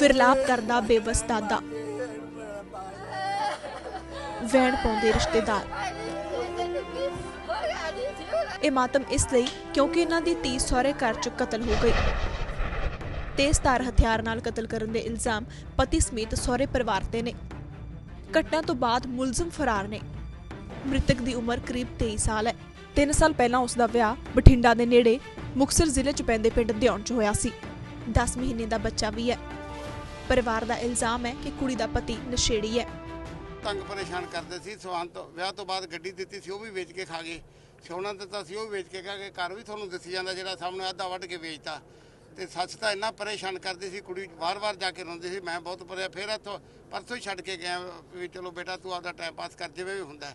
ਵਿਰਲਾਪ ਕਰਦਾ ਬੇਵਸ ਦਾਦਾ ਵੈਣ ਪਾਉਂਦੇ ਰਿਸ਼ਤੇਦਾਰ। ਇਹ ਮਾਤਮ ਇਸ ਲਈ ਕਿਉਂਕਿ ਇਹਨਾਂ ਦੀ ਧੀ ਸਹੁਰੇ ਘਰ 'ਚ ਕਤਲ ਹੋ ਗਈ। ਤੇਜ਼ਧਾਰ ਹਥਿਆਰ ਨਾਲ ਕਤਲ ਕਰਨ ਦੇ ਇਲਜ਼ਾਮ ਪਤੀ ਸਮੇਤ ਸਹੁਰੇ ਪਰਿਵਾਰ ਤੇ ਨੇ। ਘਟਨਾ ਤੋਂ ਬਾਅਦ ਮੁਲਜ਼ਮ ਫਰਾਰ ਨੇ। ਮ੍ਰਿਤਕ ਦੀ ਉਮਰ ਕਰੀਬ 23 ਸਾਲ ਹੈ। 3 ਸਾਲ ਪਹਿਲਾਂ ਉਸ ਦਾ ਵਿਆਹ ਬਠਿੰਡਾ ਦੇ ਨੇੜੇ ਮੁਕਸਰ ਜ਼ਿਲ੍ਹੇ 'ਚ ਪੈਂਦੇ ਪਿੰਡ ਦਿਉਣ 'ਚ ਹੋਇਆ ਸੀ। 10 ਮਹੀਨੇ ਦਾ ਬੱਚਾ ਵੀ ਹੈ। ਪਰਿਵਾਰ ਦਾ ਇਲਜ਼ਾਮ ਹੈ ਕਿ ਕੁੜੀ ਦਾ ਪਤੀ ਨਸ਼ੇੜੀ ਹੈ। ਤੰਗ ਪਰੇਸ਼ਾਨ ਕਰਦੇ ਸੀ, ਸਵਾਨ ਤੋਂ, ਵਿਆਹ ਤੋਂ ਬਾਅਦ ਗੱਡੀ ਦਿੱਤੀ ਸੀ, ਉਹ ਵੀ ਵੇਚ ਕੇ ਖਾ ਗਏ। ਸੋਨਾ ਦਿੱਤਾ ਸੀ, ਉਹ ਵੀ ਵੇਚ ਕੇ ਖਾ ਗਏ। ਘਰ ਵੀ ਤੁਹਾਨੂੰ ਦੱਸੀ ਜਾਂਦਾ ਜਿਹੜਾ ਸਾਹਮਣੇ ਅੱਧਾ ਵੱਢ ਕੇ ਵੇਚਤਾ। ਤੇ ਸੱਚ ਤਾਂ ਇੰਨਾ ਪਰੇਸ਼ਾਨ ਕਰਦੀ ਸੀ, ਕੁੜੀ ਵਾਰ-ਵਾਰ ਜਾ ਕੇ ਰੋਂਦੀ ਸੀ, ਮੈਂ ਬਹੁਤ ਪਰਿਆ, ਫਿਰ ਇੱਥੋਂ ਪਰਸੋਂ ਹੀ ਛੱਡ ਕੇ ਗਿਆ ਵੀ ਚਲੋ ਬੇਟਾ ਤੂੰ ਆਪਦਾ ਟਾਈਮ ਪਾਸ ਕਰ, ਜਿਵੇਂ ਵੀ ਹੁੰਦਾ।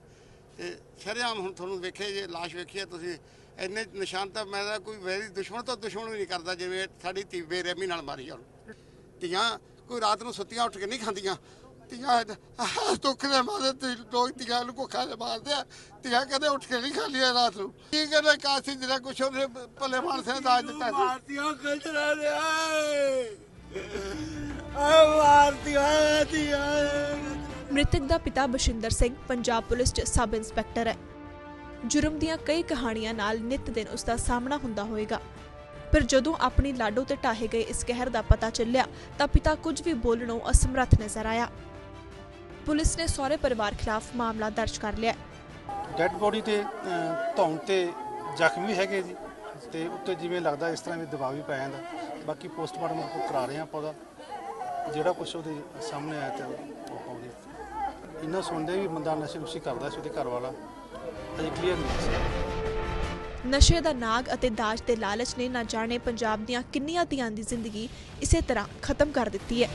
ਤੇ ਸ਼ਰੇਆਮ ਹੁਣ ਤੁਹਾਨੂੰ ਵੇਖੇ ਜੇ, ਲਾਸ਼ ਵੇਖੀ ਹੈ ਤੁਸੀਂ, ਇੰਨੇ ਨਿਸ਼ਾਨ ਤਾਂ ਮੈਂ ਤਾਂ ਕੋਈ ਮੇਰੀ ਦੁਸ਼ਮਣ ਤੋਂ ਦੁਸ਼ਮਣ ਵੀ ਨਹੀਂ ਕਰਦਾ, ਜਿਵੇਂ ਸਾਡੀ ਧੀ ਬੇਰਹਿਮੀ ਨਾਲ ਮਾਰੀ ਹੁਣ ਧੀਆਂ ਕੋਈ ਰਾਤ ਨੂੰ ਸੁੱਤੀਆਂ ਉੱਠ ਕੇ ਨਹੀਂ ਖਾਂਦੀਆਂ। ਧੀਆਂ ਦੁੱਖ ਦੇ ਮਾਰੇ ਤੇ ਲੋਕ ਧੀਆਂ ਨੂੰ ਕੋਖਾ ਦੇ ਮਾਰਦੇ ਆ। ਧੀਆਂ ਕਦੇ ਉੱਠ ਕੇ ਨਹੀਂ ਖਾਂਦੀਆਂ ਰਾਤ ਨੂੰ। ਕੀ ਕਰੇ ਕਾਸੀ ਜਿਹੜਾ ਕੁਛ ਉਹਨੇ ਭਲੇ ਮਾਨਸੇ ਦਾਜ ਦਿੱਤਾ ਸੀ। ਮਾਰਤੀਆਂ ਕੰਜਰਾ ਦੇ ਆ ਮਾਰਤੀਆਂ ਦੀਆਂ ਮ੍ਰਿਤਕ ਦਾ ਪਿਤਾ ਬਸ਼ਿੰਦਰ ਸਿੰਘ ਪੰਜਾਬ ਪੁਲਿਸ 'ਚ ਸਬ ਇੰਸਪੈਕਟਰ ਹੈ। ਜੁਰਮ ਦੀਆਂ ਕਈ ਕਹਾਣੀਆਂ ਨਾਲ ਨਿਤ ਦਿਨ ਉਸ ਦਾ ਸਾਹਮਣਾ ਹੁੰਦਾ ਹੋਵੇਗਾ। ਪਰ ਜਦੋਂ ਆਪਣੀ ਲਾਡੋ ਤੇ ਢਾਹੇ ਗਏ ਇਸ ਕਹਿਰ ਦਾ ਪਤਾ ਚੱਲਿਆ, ਤਾਂ ਪਿਤਾ ਕੁਝ ਵੀ ਬੋਲਣੋਂ ਅਸਮਰੱਥ ਨਜ਼ਰ ਆਇਆ। ਪੁਲਿਸ ਨੇ ਸਹੁਰੇ ਪਰਿਵਾਰ ਖਿਲਾਫ ਮਾਮਲਾ ਦਰਜ ਕਰ ਲਿਆ। ਡੈੱਡ ਬੋਡੀ ਤੇ ਧੌਣ ਤੇ ਜ਼ਖਮ ਵੀ ਹੈਗੇ ਜੀ। ਤੇ ਉੱਤੇ ਜਿਵੇਂ ਲੱਗਦਾ ਇਸ ਤਰ੍ਹਾਂ ਵੀ ਦਬਾਅ ਵੀ ਪੈ ਜਾਂਦਾ। ਬਾਕੀ ਪੋਸਟਮਾਰਟਮ ਰਿਪੋਰਟ ਕਰਾ ਰਹੇ ਹਾਂ ਆਪਾਂ ਉਹਦਾ। ਜਿਹੜਾ ਕੁਝ ਉਹਦੇ ਸਾਹਮਣੇ ਆਇਆ ਤੇ ਉਹ ਇਹਨਾਂ ਸੁਣਦੇ ਵੀ ਬੰਦਾ ਨਸ਼ੇ ਨੁਸ਼ੇ ਕਰਦਾ ਸੀ ਉਹਦੇ ਘਰ ਵਾਲਾ ਅਜੇ ਕਲੀਅਰ ਨਹੀਂ ਸੀ ਨਸ਼ੇ ਦਾ ਨਾਗ ਅਤੇ ਦਾਜ ਦੇ ਲਾਲਚ ਨੇ ਨਾ ਜਾਣੇ ਪੰਜਾਬ ਦੀਆਂ ਕਿੰਨੀਆਂ ਧੀਆਂ ਦੀ ਜ਼ਿੰਦਗੀ ਇਸੇ ਤਰ੍ਹਾਂ ਖਤਮ ਕਰ ਦਿੱਤੀ ਹੈ।